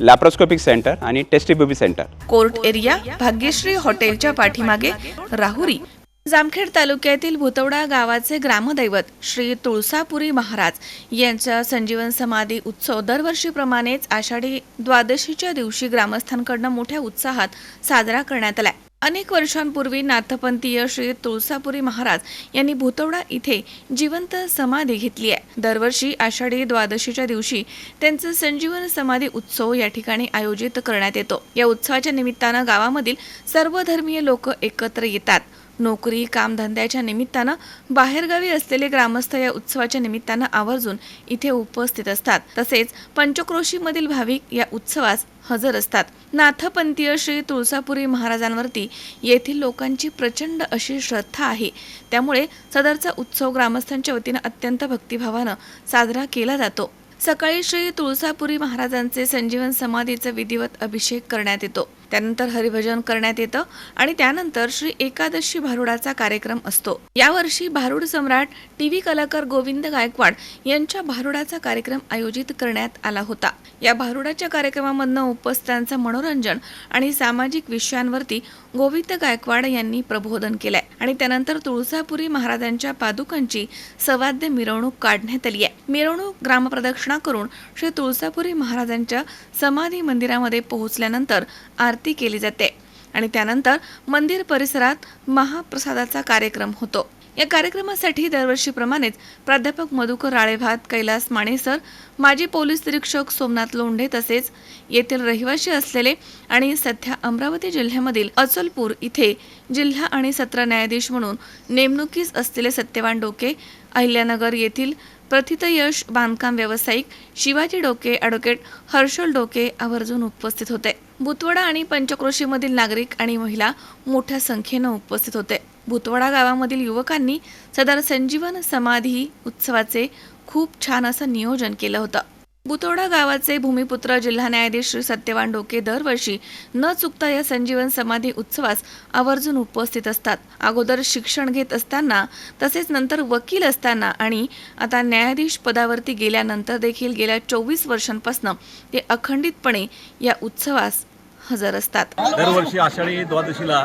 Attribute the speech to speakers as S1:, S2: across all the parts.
S1: Laparoscopic centre आणि test tube baby centre
S2: court area Bhagyashree हॉटेलच्या पाठीमागे राहुरी. जामखेड तालुक्यातील भुतवडा गावाचे ग्रामदैवत श्री तुळसापुरी महाराज यांचा संजीवन समाधी उत्सव दरवर्षीप्रमाणेच आषाढी द्वादशीच्या दिवशी ग्रामस्थांकडनं मोठ्या उत्साहात साजरा करण्यात आला अनेक वर्षांपूर्वी नाथपंथीय श्री तुळसापुरी महाराज यांनी भुतवडा इथे जिवंत समाधी घेतली आहे. दरवर्षी आषाढी द्वादशीच्या दिवशी त्यांचं संजीवन समाधी उत्सव या ठिकाणी आयोजित करण्यात येतो. या उत्सवाच्या निमित्तानं गावामधील सर्व धर्मीय लोक एकत्र येतात. नोकरी कामधंद्याच्या निमित्तानं बाहेरगावी असलेले ग्रामस्थ या उत्सवाच्या निमित्तानं आवर्जून इथे उपस्थित असतात. तसेच पंचक्रोशीमधील भाविक या उत्सवास हजर असतात. नाथपंथीय श्री तुळसापुरी महाराजांवरती येथील लोकांची प्रचंड अशी श्रद्धा आहे. त्यामुळे सदरचा उत्सव ग्रामस्थांच्या वतीनं अत्यंत भक्तिभावानं साजरा केला जातो. सकाळी श्री तुळसापुरी महाराजांचे संजीवन समाधीचा विधिवत अभिषेक करण्यात येतो. त्यानंतर हरिभजन करण्यात येतं आणि त्यानंतर श्री एकादशी भारुडाचा कार्यक्रम असतो. यावर्षी भारुड सम्राट टी व्ही कलाकार गोविंद गायकवाड यांच्या भारुडाचा कार्यक्रम आयोजित करण्यात आला होता. या भारुडाच्या कार्यक्रमामधनं उपस्थितांचं मनोरंजन आणि सामाजिक विषयांवरती गोविंद गायकवाड यांनी प्रबोधन केलंय. आणि त्यानंतर तुळसापुरी महाराजांच्या पादुकांची सवाद्य मिरवणूक काढण्यात आली आहे. मिरवणूक ग्रामप्रदक्षिणा करून श्री तुळसापुरी महाराजांच्या समाधी मंदिरामध्ये पोहोचल्यानंतर आरती केली जाते. आणि त्यानंतर मंदिर परिसरात महाप्रसादाचा कार्यक्रम होतो. या कार्यक्रमासाठी दरवर्षीप्रमाणेच प्राध्यापक मधुकर राळेभात कैलास माणेसर माजी पोलीस निरीक्षक सोमनाथ लोंढे तसेच येथील रहिवासी असलेले आणि सध्या अमरावती जिल्ह्यामधील अचलपूर इथे जिल्हा आणि सत्र न्यायाधीश म्हणून नेमणुकीस असलेले सत्यवान डोके अहिल्यानगर येथील प्रथितयश बांधकाम व्यावसायिक शिवाजी डोके ॲडव्होकेट हर्षल डोके आवर्जून उपस्थित होते. बुतवडा आणि पंचक्रोशीमधील नागरिक आणि महिला मोठ्या संख्येनं उपस्थित होते. भुतवाडा गावामधील युवकांनी सदर संजीवन समाधी उत्सवाचे खूप छान असं नियोजन केलं होतं. बुतोडा गावाचे भूमिपुत्र जिल्हा न्यायाधीश श्री सत्यवान डोके दरवर्षी न चुकता या संजीवन समाधी उत्सवास आवर्जून उपस्थित असतात. अगोदर शिक्षण घेत असताना तसेच नंतर वकील असताना आणि आता न्यायाधीश पदावरती गेल्यानंतर देखील गेल्या चोवीस वर्षांपासून ते अखंडितपणे या उत्सवास हजर असतात.
S3: दरवर्षी आषाढी द्वादशीला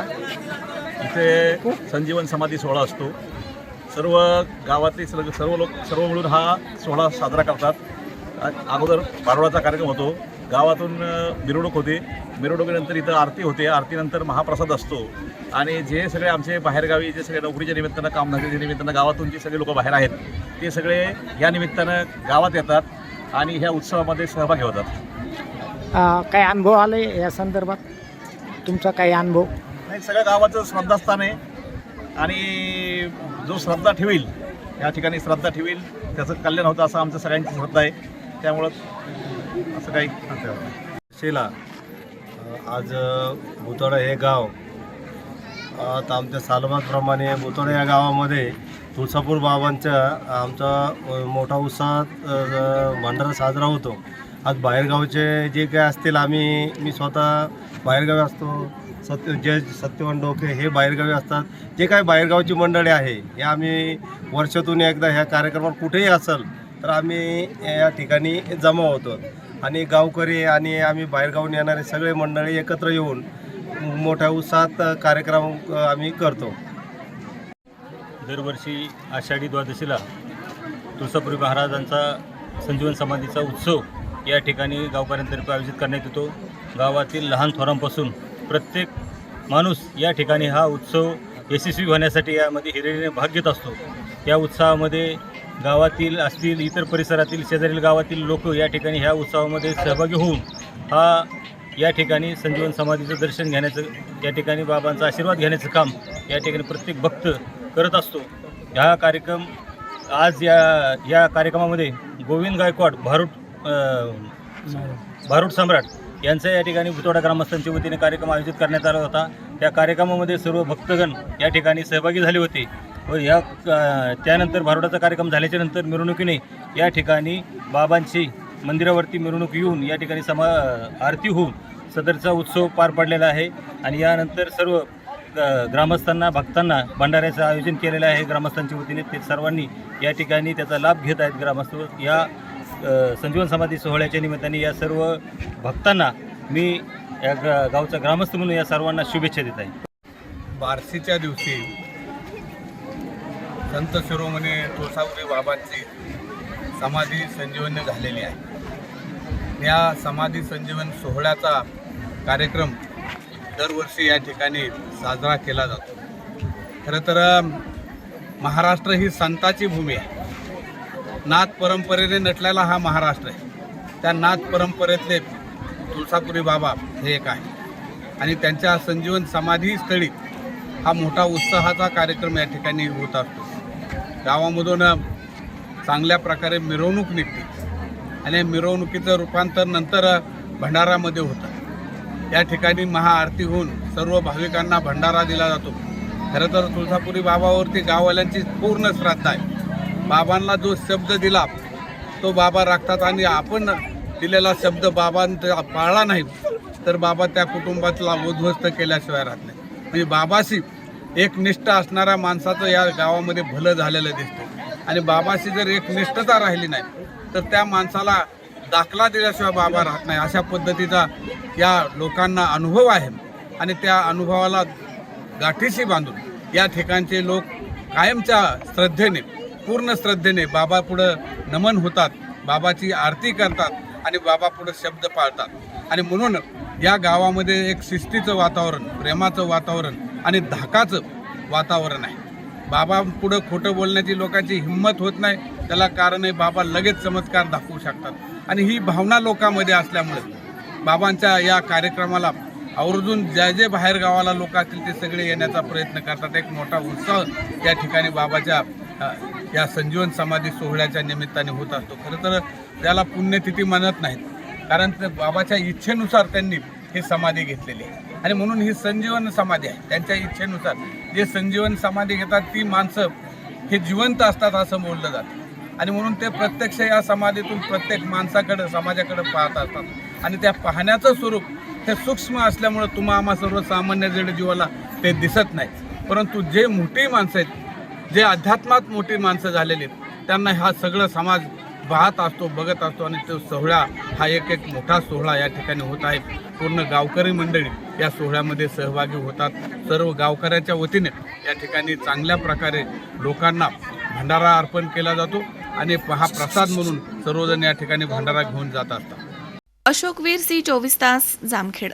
S3: इथे संजीवन समाधी सोहळा असतो. सर्व गावातले सर्व सर्व लोक सर्व मिळून हा सोहळा साजरा करतात. अगोदर बारोडाचा कार्यक्रम होतो. गावातून मिरवणूक होते. मिरवणुकीनंतर इथं आरती होते. आरतीनंतर महाप्रसाद असतो. आणि जे सगळे आमचे बाहेरगावी जे सगळे नोकरीच्या निमित्तानं काम धंद्याच्या निमित्तानं गावातून जे सगळे लोक बाहेर आहेत ते सगळे या निमित्तानं गावात येतात आणि ह्या उत्सवामध्ये सहभागी होतात.
S4: काय काही अनुभव आले या संदर्भात? तुमचा काही अनुभव?
S3: आणि सगळ्या गावाचं श्रद्धास्थान आहे. आणि जो श्रद्धा ठेवील या ठिकाणी श्रद्धा ठेवील. त्याचं कल्याण होतं असं आमचं सगळ्यांची श्रद्धा आहे. त्यामुळं असं काही
S5: शेला आज भुतोडा हे गाव आता आमच्या सालबागप्रमाणे भुतोडा या गावामध्ये तुळसापूर बाबांचा आमचा मोठा उत्साहात भंडारा साजरा होतो. आज बाहेरगावचे जे काय असतील आम्ही मी स्वतः बाहेरगावी असतो. सत्य जज सत्यवान डोके हे बाहेरगावी असतात. जे काही बाहेरगावची मंडळी आहे हे आम्ही वर्षातून एकदा ह्या कार्यक्रमात कुठेही असेल तर आम्ही या ठिकाणी जमा होतो. आणि गावकरी आणि आम्ही बाहेरगावून येणारे सगळे मंडळी एकत्र येऊन मोठ्या उत्साहात कार्यक्रम आम्ही करतो.
S6: दरवर्षी आषाढी द्वादशीला तुळसापूर महाराजांचा संजीवन समाधीचा उत्सव या ठिकाणी गावकऱ्यांतर्फे आयोजित करण्यात येतो. गावातील लहान थोरांपासून प्रत्येक माणूस या ठिकाणी हा उत्सव यशस्वी होण्यासाठी यामध्ये हिरिरीने भाग घेत असतो. या उत्सवामध्ये गावातील असतील इतर परिसरातील शेजारील गावातील लोक या ठिकाणी ह्या उत्सवामध्ये सहभागी होऊन हा या ठिकाणी संजीवन समाधीचं दर्शन घेण्याचं या ठिकाणी बाबांचा आशीर्वाद घेण्याचं काम या ठिकाणी प्रत्येक भक्त करत असतो. हा कार्यक्रम आज या या कार्यक्रमामध्ये गोविंद गायकवाड भारूड भारूड सम्राट यांचा या ठिकाणी भुतोडा ग्रामस्थांच्या वतीने कार्यक्रम आयोजित करण्यात आला होता. त्या कार्यक्रमामध्ये सर्व भक्तगण या ठिकाणी सहभागी झाले होते. व या त्यानंतर भारुडाचा कार्यक्रम झाल्याच्यानंतर मिरवणुकीने या ठिकाणी बाबांची मंदिरावरती मिरवणूक येऊन या ठिकाणी समा आरती होऊन सदरचा उत्सव पार पडलेला आहे. आणि यानंतर सर्व ग्रामस्थांना भक्तांना भंडाऱ्याचं आयोजन केलेलं आहे. ग्रामस्थांच्या वतीने ते सर्वांनी या ठिकाणी त्याचा लाभ घेत आहेत. ग्रामस्थ या संजीवन समाधी सोहळ्याच्या निमित्ताने या सर्व भक्तांना मी या ग- गावचा ग्रामस्थ म्हणून या सर्वांना शुभेच्छा देत आहे.
S7: बारसीच्या दिवशी संत शिरोमणी तुळसापुरी बाबांची समाधी संजीवनी झालेली आहे. या समाधी संजीवन सोहळ्याचा कार्यक्रम दरवर्षी या ठिकाणी साजरा केला जातो. खरं तर महाराष्ट्र ही संताची भूमी आहे. नाथ परंपरेने नटलेला हा महाराष्ट्र आहे. त्या नाथ परंपरेतले तुळसापुरी बाबा हे एक आहे. आणि त्यांच्या संजीवन समाधी स्थळी हा मोठा उत्साहाचा कार्यक्रम या ठिकाणी होत असतो. गावामधून चांगल्या प्रकारे मिरवणूक निघते. आणि या मिरवणुकीचं रूपांतर नंतर भंडारामध्ये होतं. या ठिकाणी महाआरती होऊन सर्व भाविकांना भंडारा दिला जातो. खरं तर तुळसापुरी बाबावरती गाववाल्यांची पूर्ण श्रद्धा आहे. बाबांना जो शब्द दिला तो बाबा राखतात आणि आपण दिलेला शब्द बाबांचा पाळला नाही. तर बाबा त्या कुटुंबातला उद्ध्वस्त केल्याशिवाय राहत नाही. म्हणजे बाबाशी एक निष्ठ असणाऱ्या माणसाचं या गावामध्ये भलं झालेलं दिसतं आणि बाबाशी जर एक निष्ठता राहिली नाही तर त्या माणसाला दाखला दिल्याशिवाय बाबा राहत नाही अशा पद्धतीचा या लोकांना अनुभव आहे. आणि त्या अनुभवाला गाठीशी बांधून या ठिकाणचे लोक कायमच्या श्रद्धेने पूर्ण श्रद्धेने बाबा पुढं नमन होतात बाबाची आरती करतात आणि बाबा पुढं शब्द पाळतात. आणि म्हणून या गावामध्ये एक शिस्तीचं वातावरण प्रेमाचं वातावरण आणि धाकाचं वातावरण आहे. बाबा पुढं खोटं बोलण्याची लोकांची हिंमत होत नाही त्याला कारण आहे बाबा लगेच चमत्कार दाखवू शकतात. आणि ही भावना लोकांमध्ये असल्यामुळे बाबांच्या या कार्यक्रमाला आवर्जून ज्या जे बाहेर गावाला लोक असतील ते सगळे येण्याचा प्रयत्न करतात. एक मोठा उत्साह या ठिकाणी बाबाच्या या संजीवन समाधी सोहळ्याच्या निमित्ताने होत असतो. खरं तर त्याला पुण्यतिथी म्हणत नाहीत. कारण बाबाच्या इच्छेनुसार त्यांनी ही समाधी घेतलेली आहे. आणि म्हणून ही संजीवन समाधी आहे. त्यांच्या इच्छेनुसार जे संजीवन समाधी घेतात ती माणसं हे जिवंत असतात असं बोललं जातं. आणि म्हणून ते प्रत्यक्ष या समाधीतून प्रत्येक माणसाकडं समाजाकडं पाहत असतात. आणि त्या पाहण्याचं स्वरूप हे सूक्ष्म असल्यामुळं तुम्हा आम्हा सर्वसामान्य जड जीवाला ते दिसत नाही परंतु जे मोठी माणसं आहेत जे अध्यात्मात मोठी माणसं झालेली आहेत त्यांना हा सगळं समाज पाहत असतो बघत असतो आणि तो सोहळा हा एक एक मोठा सोहळा या ठिकाणी होत आहे. पूर्ण गावकरी मंडळी या सोहळ्यामध्ये सहभागी होतात. सर्व गावकऱ्याच्या वतीने या ठिकाणी चांगल्या प्रकारे लोकांना भंडारा अर्पण केला जातो आणि हा प्रसाद म्हणून सर्वजण या ठिकाणी भंडारा घेऊन जात असतात.
S2: अशोकवीर सी चोवीस तास जामखेड.